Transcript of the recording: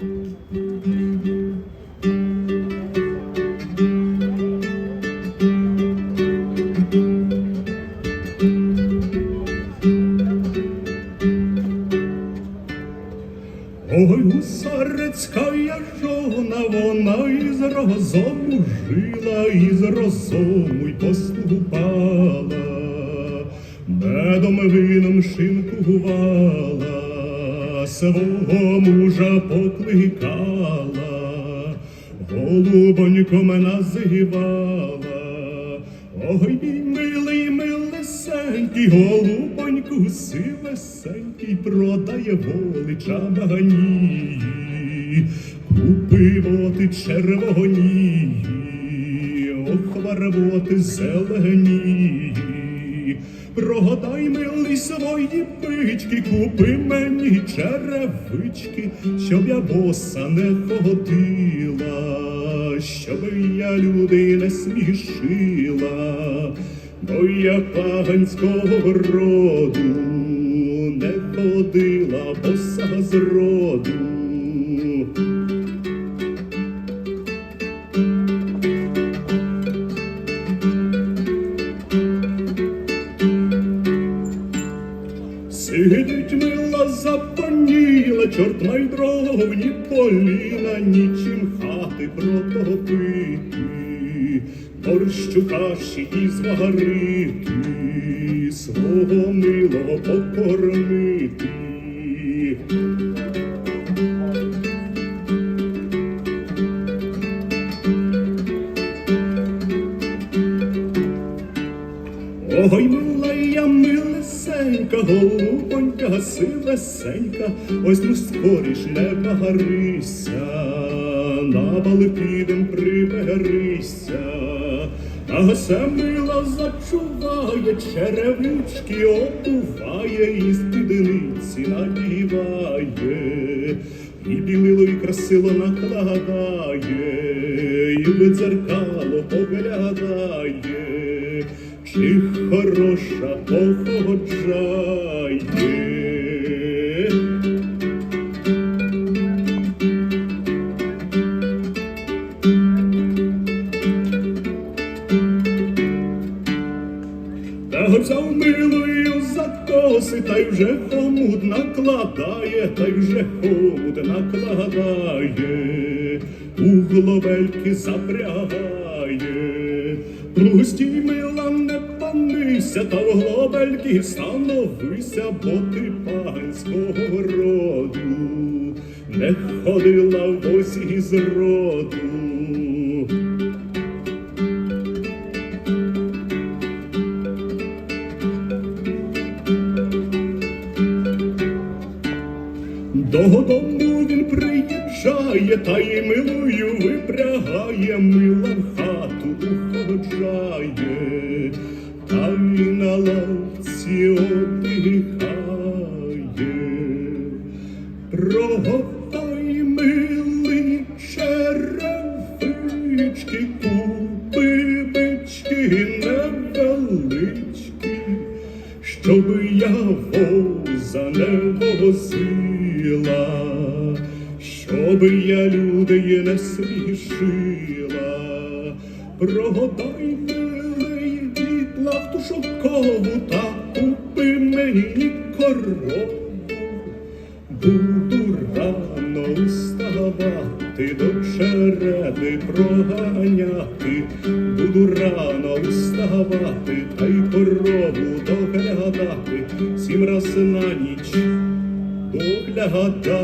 Ой, гусарецька жона, вона із розуму жила, із розуму й поступала, медом вином шинкувала, свого мужа покликала, голубонько мене згівала. Ой, мій милий, милесенький, голубоньку, сивесенький, продає воли чамані, купиво ти червоні, ох, варвоти зелені. Прогадай, милий, свої пички, купи мені черевички, щоб я боса не ходила, щоб я людей не смішила, бо я паганського роду не ходила боса з роду. Сидить мила запаніла, чорт майдровні поліна, нічим хати протопити, борщу каші і зварити, свого милого покормити. Ой, милесенька, голубонька, сивесенька, ось ну скоріш не багарися, на бали підем приберися, а мила зачуває, черевички обуває, і спідниці надіває, і білило, і красило накладає, і дзеркало поглядає чи хороша походжає. Та взяв милою за коси, та й вже хомут накладає, та й вже хомут накладає, у глобельки запрягає. Пустій мила не панися, та в глобельки становися, бо ти панського роду, не ходила в осі з роду. Додому він приїжджає, та й милою випрягає, мила в хату уходжає, милий, черевички, купибички невеличкі, щоб я воза не возила, щоб я людей не смішила, прогадай, милий, дітлахту шовкову та купи мені корову. Вставати, до череди проганяти, буду рано вставати, та й корову доглядати, сім раз на ніч доглядати.